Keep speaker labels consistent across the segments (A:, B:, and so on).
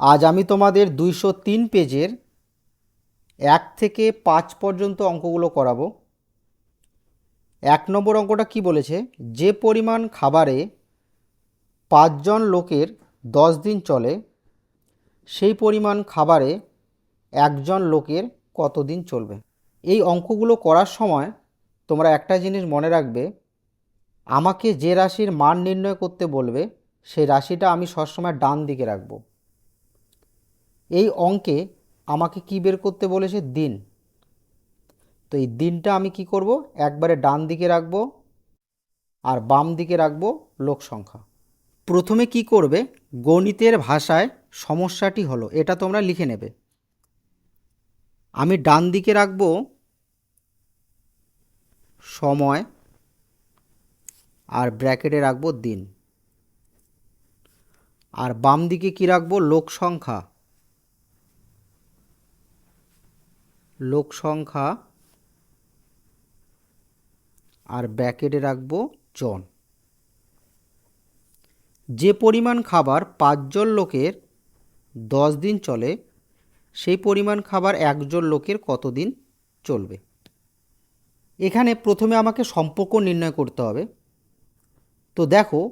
A: আজ আমি তোমাদের দুইশো তিন পেজের এক থেকে পাঁচ পর্যন্ত অঙ্কগুলো করাবো। এক নম্বর অঙ্কটা কি বলেছে? যে পরিমাণ খাবারে পাঁচজন লোকের দশ দিন চলে, সেই পরিমাণ খাবারে একজন লোকের কতদিন চলবে? এই অঙ্কগুলো করার সময় তোমরা একটা জিনিস মনে রাখবে, আমাকে যে রাশির মান নির্ণয় করতে বলবে, সেই রাশিটা আমি সবসময় ডান দিকে রাখব। এই অঙ্কে আমাকে কি বের করতে বলেছে? দিন। তো এই দিনটা আমি কি করব? একবারে ডান দিকে রাখব আর বাম দিকে রাখব লোক সংখ্যা। প্রথমে কি করবে? গণিতের ভাষায় সমস্যাটি হলো, এটা তোমরা লিখে নেবে। আমি ডান দিকে রাখব সময় আর ব্র্যাকেটে রাখব দিন। আর বাম দিকে কি রাখব? লোক সংখ্যা। লোক সংখ্যা আর ব্র্যাকেটে রাখব জন। যে পরিমাণ খাবার পাঁচজন লোকের দশ দিন চলে, সেই পরিমাণ খাবার একজন লোকের কতদিন চলবে? এখানে প্রথমে আমাকে সম্পর্ক নির্ণয় করতে হবে। তো দেখো,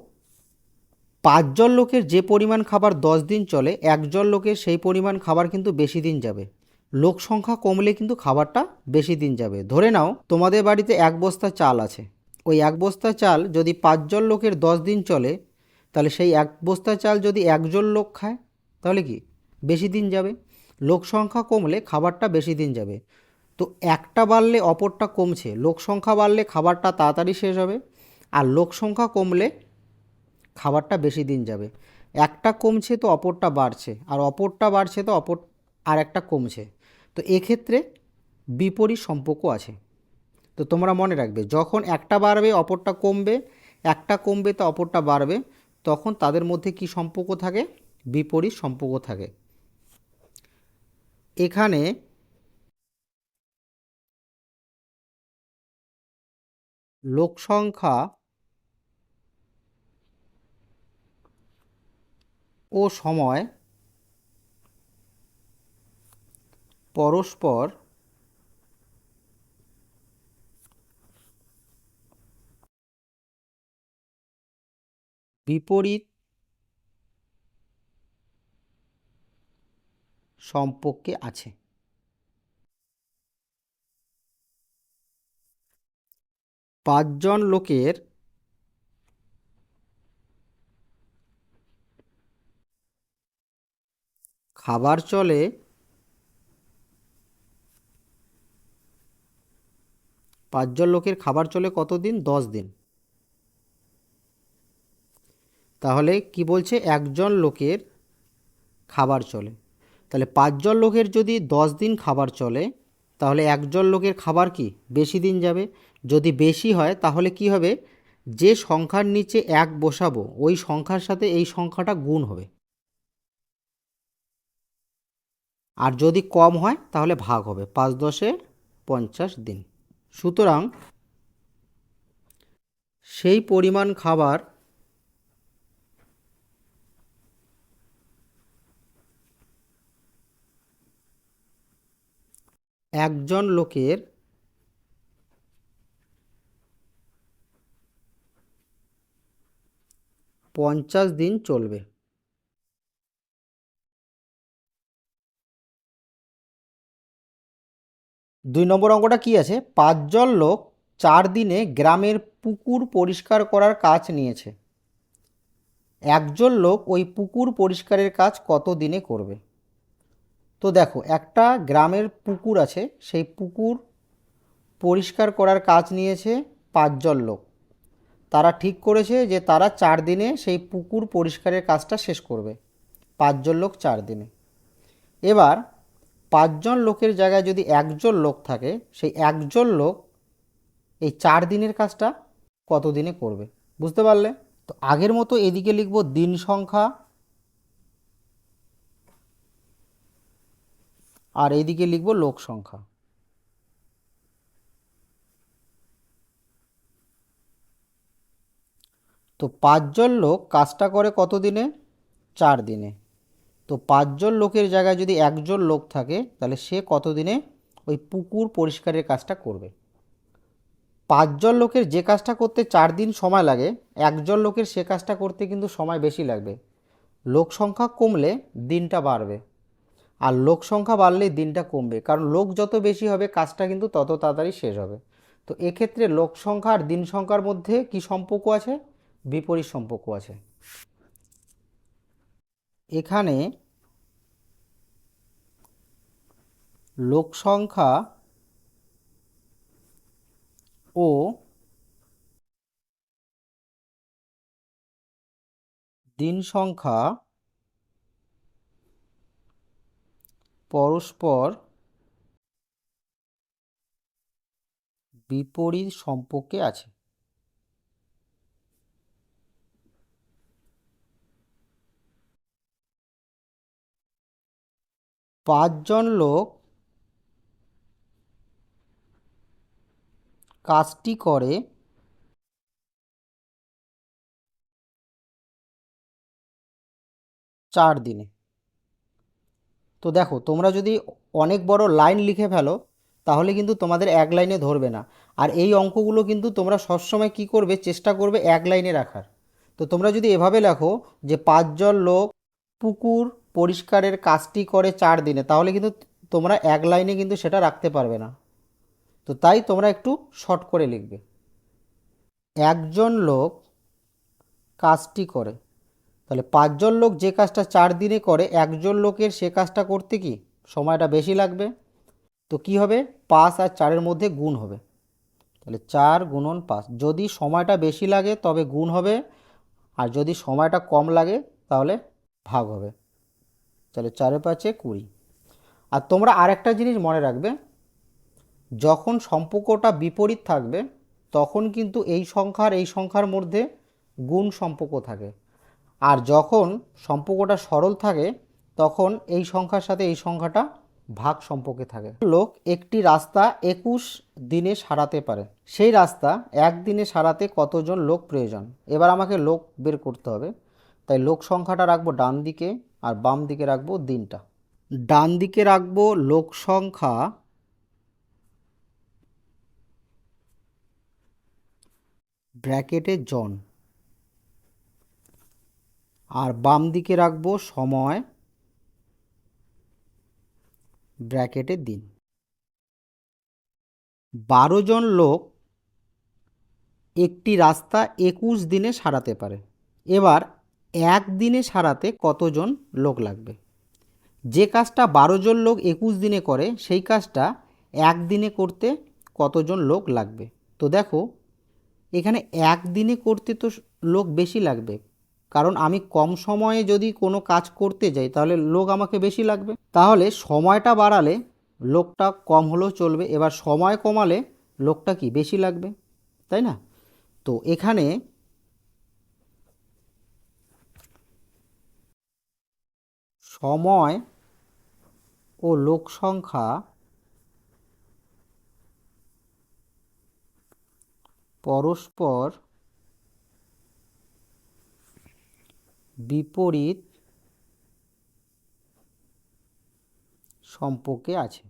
A: পাঁচজন লোকের যে পরিমাণ খাবার দশ দিন চলে, একজন লোকের সেই পরিমাণ খাবার কিন্তু বেশি দিন যাবে। লোক সংখ্যা কমলে কিন্তু খাবারটা বেশি দিন যাবে। ধরে নাও, তোমাদের বাড়িতে এক বস্তা চাল আছে। ওই এক বস্তা চাল যদি পাঁচজন লোকের দশ দিন চলে, তাহলে সেই এক বস্তা চাল যদি একজন লোক খায়, তাহলে কি? বেশি দিন যাবে। লোক সংখ্যা কমলে খাবারটা বেশি দিন যাবে। তো একটা বাড়লে অপরটা কমছে। লোক সংখ্যা বাড়লে খাবারটা তাড়াতাড়ি শেষ হবে। আর লোক সংখ্যা কমলে খাবারটা বেশি দিন যাবে। একটা কমছে তো অপরটা বাড়ছে। আর অপরটা বাড়ছে তো অপর আর একটা কমছে। তো এক্ষেত্রে বিপরীত সম্পর্ক আছে। তো তোমরা মনে রাখবে, যখন একটা বাড়বে, অপরটা কমবে, একটা কমবে তো অপরটা বাড়বে, তখন তাদের মধ্যে কি সম্পর্ক থাকে? বিপরীত সম্পর্ক থাকে। এখানে লোক সংখ্যা ও সময় পরস্পর বিপরীত সম্পর্কে আছে। পাঁচজন লোকের খাবার চলে পাঁচজন লোকের খাবার চলে কতদিন? দশ দিন তাহলে কি বলছে? একজন লোকের খাবার চলে। তাহলে পাঁচজন লোকের যদি দশ দিন খাবার চলে, তাহলে একজন লোকের খাবার কি? বেশি দিন যাবে। যদি বেশি হয়, তাহলে কি হবে? যে সংখ্যার নিচে এক বসাবো, ওই সংখ্যার সাথে এই সংখ্যাটা গুণ হবে। আর যদি কম হয়, তাহলে ভাগ হবে। পাঁচ দশে পঞ্চাশ দিন। সুতরাং সেই পরিমাণ খাবার একজন লোকের পঞ্চাশ দিন চলবে। দুই নম্বর অঙ্কটা কি আছে? পাঁচজন লোক চার দিনে গ্রামের পুকুর পরিষ্কার করার কাজ নিয়েছে। একজন লোক ওই পুকুর পরিষ্কারের কাজ কত দিনে করবে? তো দেখো, একটা গ্রামের পুকুর আছে, সেই পুকুর পরিষ্কার করার কাজ নিয়েছে পাঁচজন লোক। তারা ঠিক করেছে যে তারা চার দিনে সেই পুকুর পরিষ্কারের কাজটা শেষ করবে, পাঁচজন লোক চার দিনে। এবার পাঁচজন লোকের জায়গায় যদি একজন লোক থাকে, সেই একজন লোক এই চার দিনের কাজটা কত দিনে করবে? বুঝতে পারলে? তো আগের মতো এদিকে লিখব দিন সংখ্যা আর এইদিকে লিখব লোক সংখ্যা। তো পাঁচজন লোক কাজটা করে কত দিনে চার দিনে। তো পাঁচজন লোকের জায়গায় যদি একজন লোক থাকে, তাহলে সে কতদিনে ওই পুকুর পরিষ্কারের কাজটা করবে? পাঁচজন লোকের যে কাজটা করতে চার দিন সময় লাগে, একজন লোকের সে কাজটা করতে কিন্তু সময় বেশি লাগবে। লোক সংখ্যা কমলে দিনটা বাড়বে। আর লোক সংখ্যা বাড়লেই দিনটা কমবে, কারণ লোক যত বেশি হবে, কাজটা কিন্তু তত তাড়াতাড়ি শেষ হবে। তো এক্ষেত্রে লোক সংখ্যা আর দিন সংখ্যার মধ্যে কি সম্পর্ক আছে? বিপরীত সম্পর্ক আছে। এখানে লোক সংখ্যা ও দিন সংখ্যা পরস্পর বিপরীত সম্পর্কে আছে। পাঁচজন লোক কাজটি করে। চার দিনে। তো দেখো, তোমরা যদি অনেক বড় লাইন লিখে ফেলো, তাহলে কিন্তু তোমাদের এক লাইনে ধরবে না। আর এই অঙ্কগুলো কিন্তু তোমরা সবসময় কি করবে, চেষ্টা করবে এক লাইনে রাখার। তো তোমরা যদি এভাবে লেখো যে পাঁচজন লোক পুকুর পরিষ্কারের কাজটি করে চার দিনে, তাহলে কিন্তু তোমরা এক লাইনে কিন্তু সেটা রাখতে পারবে না। তো তাই তোমরা একটু শর্ট করে লিখবে। একজন লোক কাজটি করে, তাহলে পাঁচজন লোক যে কাজটা চার দিনে করে, একজন লোকের সে কাজটা করতে কি সময়টা বেশি লাগবে? তো কি হবে? পাঁচ আর চারের মধ্যে গুণ হবে। তাহলে চার গুণন পাঁচ, যদি সময়টা বেশি লাগে তবে গুণ হবে, আর যদি সময়টা কম লাগে তাহলে ভাগ হবে। তাহলে চারে পাঁচে কুড়ি। আর তোমরা আরেকটা জিনিস মনে রাখবে, যখন সম্পর্কটা বিপরীত থাকবে, তখন কিন্তু এই সংখ্যার এই সংখ্যার মধ্যে গুণ সম্পর্ক থাকে। আর যখন সম্পর্কটা সরল থাকে, তখন এই সংখ্যার সাথে এই সংখ্যাটা ভাগ সম্পর্কে থাকে। লোক একটি রাস্তা একুশ দিনে সারাতে পারে। সেই রাস্তা একদিনে সারাতে কতজন লোক প্রয়োজন? এবার আমাকে লোক বের করতে হবে। তাই লোক সংখ্যাটা রাখব ডান দিকে। আর বাম দিকে রাখব দিনটা ডান দিকে রাখব লোক সংখ্যা ব্র্যাকেটে জন। আর বাম দিকে রাখব সময় ব্র্যাকেটে দিন। বারো জন লোক একটি রাস্তা একুশ দিনে সারাতে পারে। এবার এক দিনে সারাতে কতজন লোক লাগবে? যে কাজটা বারো জন লোক একুশ দিনে করে, সেই কাজটা এক দিনে করতে কতজন লোক লাগবে? তো দেখো, এখানে এক দিনে করতে তো লোক বেশি লাগবে। কারণ আমি কম সময়ে যদি কোনো কাজ করতে যাই, তাহলে লোক আমাকে বেশি লাগবে। তাহলে সময়টা বাড়ালে লোকটা কম হলেও চলবে, এবার সময় কমালে লোকটা কি বেশি লাগবে? তাই না? তো এখানে সময় ও লোক সংখ্যা পরস্পর বিপরীত সম্পর্কে আছে।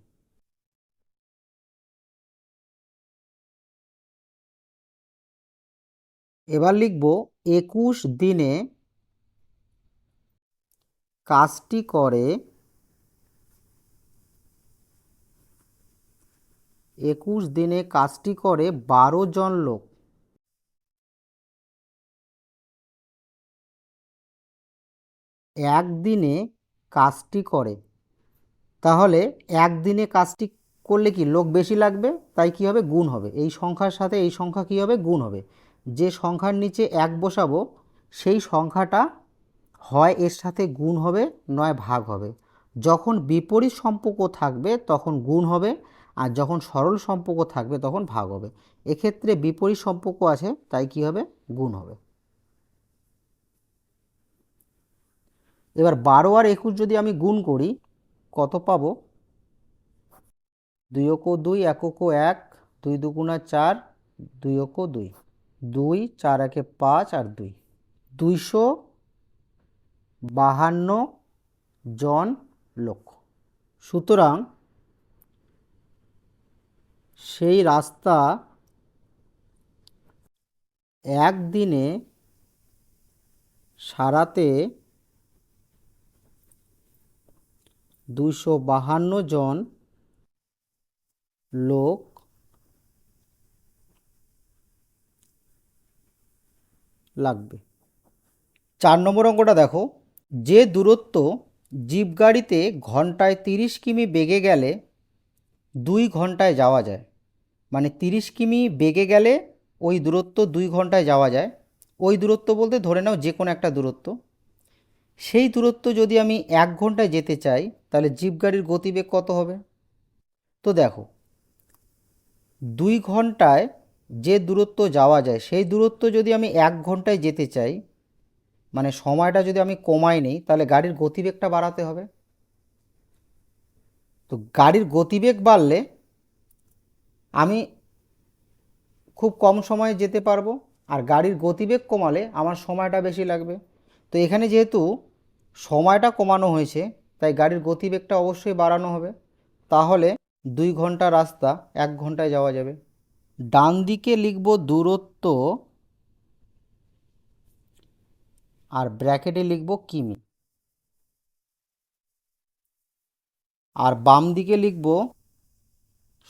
A: এবার লিখব একুশ দিনে কাজটি করে একুশ দিনে কাজটি করে বারো জন লোক। একদিনে কাজটি করে। তাহলে একদিনে কাজটি করলে কি লোক বেশি লাগবে? তাই কি হবে? গুণ হবে। এই সংখ্যার সাথে এই সংখ্যা কি হবে? গুণ হবে। যে সংখ্যার নিচে এক বসাবো, সেই সংখ্যাটা হয় এর সাথে গুণ হবে, নয় ভাগ হবে। যখন বিপরীত সম্পর্ক থাকবে, তখন গুণ হবে, আর যখন সরল সম্পর্ক থাকবে, তখন ভাগ হবে। এক্ষেত্রে বিপরীত সম্পর্ক আছে, তাই কি হবে? গুণ হবে। এবার বারো আর একুশ যদি আমি গুণ করি, কত পাবো? দুই ওকো দুই এককো এক, দুই দুগুণা চার, দুই ওকো দুই। দুই, চার একে পাঁচ আর দুই। দুইশো বাহান্ন জন লোক। সুতরাং সেই রাস্তা একদিনে সারাতে দুশো বাহান্ন জন লোক লাগবে। চার নম্বর অঙ্কটা দেখো। যে দূরত্ব জিপ গাড়িতে ঘন্টায় তিরিশ কিমি বেগে গেলে দুই ঘন্টায় যাওয়া যায়। মানে তিরিশ কিমি বেগে গেলে ওই দূরত্ব দুই ঘন্টায় যাওয়া যায়। ওই দূরত্ব বলতে ধরে নাও যে কোনো একটা দূরত্ব। সেই দূরত্ব যদি আমি এক ঘন্টায় যেতে চাই, তাহলে জিপ গাড়ির গতিবেগ কত হবে? তো দেখো, দুই ঘন্টায় যে দূরত্ব যাওয়া যায়, সেই দূরত্ব যদি আমি এক ঘন্টায় যেতে চাই মানে সময়টা যদি আমি কমাই নেই, তাহলে গাড়ির গতিবেগটা বাড়াতে হবে। তো গাড়ির গতিবেগ বাড়লে আমি খুব কম সময়ে যেতে পারব আর গাড়ির গতিবেগ কমালে আমার সময়টা বেশি লাগবে। তো এখানে যেহেতু সময়টা কমানো হয়েছে, তাই গাড়ির গতিবেগটা অবশ্যই বাড়ানো হবে। তাহলে দুই ঘণ্টা রাস্তা এক ঘন্টায় যাওয়া যাবে। ডান দিকে লিখব দূরত্ব আর ব্র্যাকেটে লিখব কিমি। আর বাম দিকে লিখব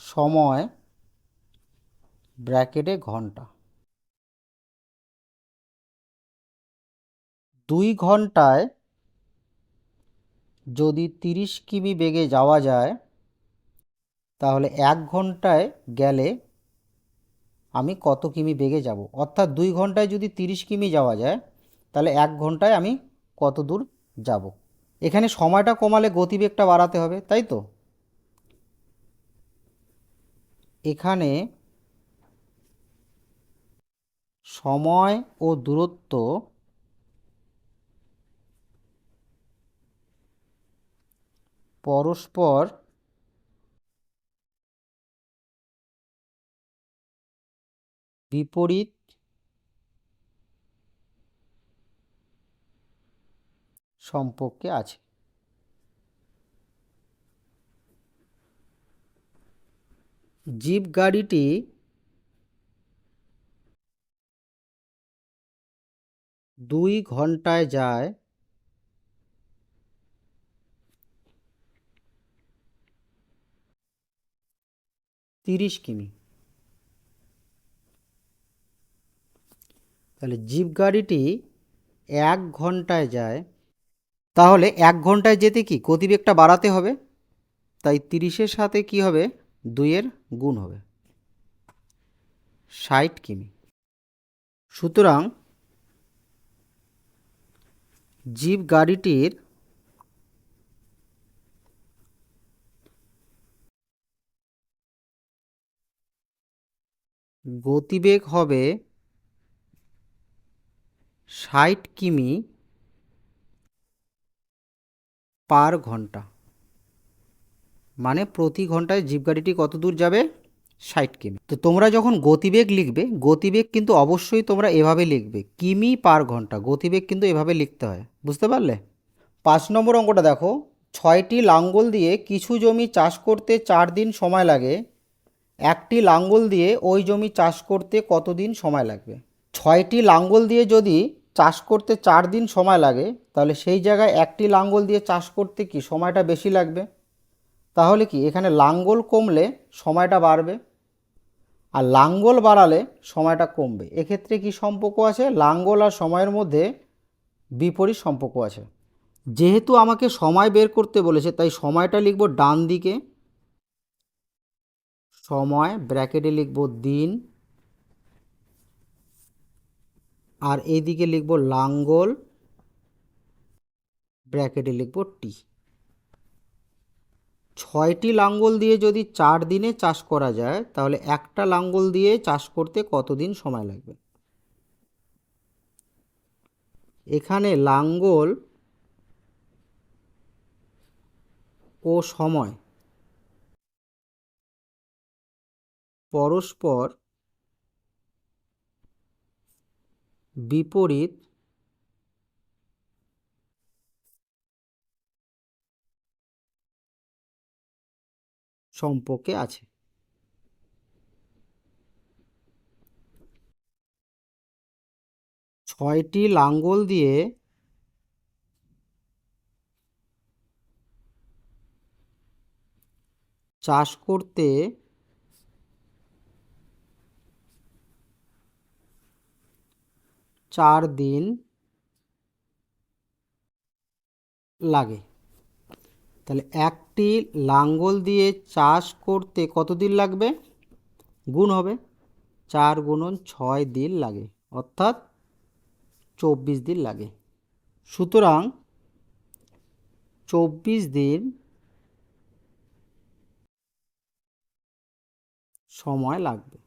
A: সময় ব্র্যাকেটে ঘণ্টা। দুই ঘন্টায় যদি তিরিশ কিমি বেগে যাওয়া যায়, তাহলে এক ঘন্টায় গেলে আমি কত কিমি বেগে যাব? অর্থাৎ দুই ঘন্টায় যদি তিরিশ কিমি যাওয়া যায় তাহলে এক ঘন্টায় আমি কত দূর যাব? এখানে সময়টা কমালে গতিবেগটা বাড়াতে হবে, তাই তো? এখানে সময় ও দূরত্ব পরস্পর বিপরীত সম্পর্কে আছে। জিপ গাড়িটি দুই ঘন্টায় যায়। তিরিশ কিমি। তাহলে জিপ গাড়িটি এক ঘন্টায় যায়। তাহলে এক ঘন্টায় যেতে কি গতিবেগটা বাড়াতে হবে? তাই তিরিশের সাথে কি হবে? দুইয়ের গুণ হবে। ষাট কিমি। সুতরাং জিপ গাড়িটির গতিবেগ হবে ষাট কিমি পার ঘণ্টা। মানে প্রতি ঘন্টায় জিপ গাড়িটি কত দূর যাবে? ষাট কিমি। তো তোমরা যখন গতিবেগ লিখবে, গতিবেগ কিন্তু অবশ্যই তোমরা এভাবে লিখবে। কিমি পার ঘণ্টা, গতিবেগ কিন্তু এভাবে লিখতে হয়। বুঝতে পারলে? পাঁচ নম্বর অঙ্কটা দেখো। ছয়টি লাঙ্গল দিয়ে কিছু জমি চাষ করতে চার দিন সময় লাগে। একটি লাঙ্গল দিয়ে ওই জমি চাষ করতে কতদিন সময় লাগবে? ছয়টি লাঙ্গল দিয়ে যদি চাষ করতে চার দিন সময় লাগে, তাহলে সেই জায়গায় একটি লাঙ্গল দিয়ে চাষ করতে কি সময়টা বেশি লাগবে? তাহলে কি এখানে লাঙ্গল কমলে সময়টা বাড়বে? আর লাঙ্গল বাড়ালে সময়টা কমবে। এক্ষেত্রে কি সম্পর্ক আছে? লাঙ্গল আর সময়ের মধ্যে বিপরীত সম্পর্ক আছে। যেহেতু আমাকে সময় বের করতে বলেছে, তাই সময়টা লিখব ডান দিকে। সময়, ব্র্যাকেটে লিখব দিন। আর এইদিকে লিখব লাঙ্গল, ব্র্যাকেটে লিখব টি ছয়টি লাঙ্গল দিয়ে যদি চার দিনে চাষ করা যায়, তাহলে একটা লাঙ্গল দিয়ে চাষ করতে কতদিন সময় লাগবে? এখানে লাঙ্গল ও সময়, পরস্পর বিপরীত। সম্পর্কে আছে। ছয়টি লাঙ্গল দিয়ে চাষ করতে চার দিন লাগে। তাহলে একটি লাঙ্গল দিয়ে চাষ করতে কতদিন লাগবে? গুণ হবে। চার গুণন ছয় দিন লাগে, অর্থাৎ চব্বিশ দিন লাগে। সুতরাং চব্বিশ দিন সময় লাগবে।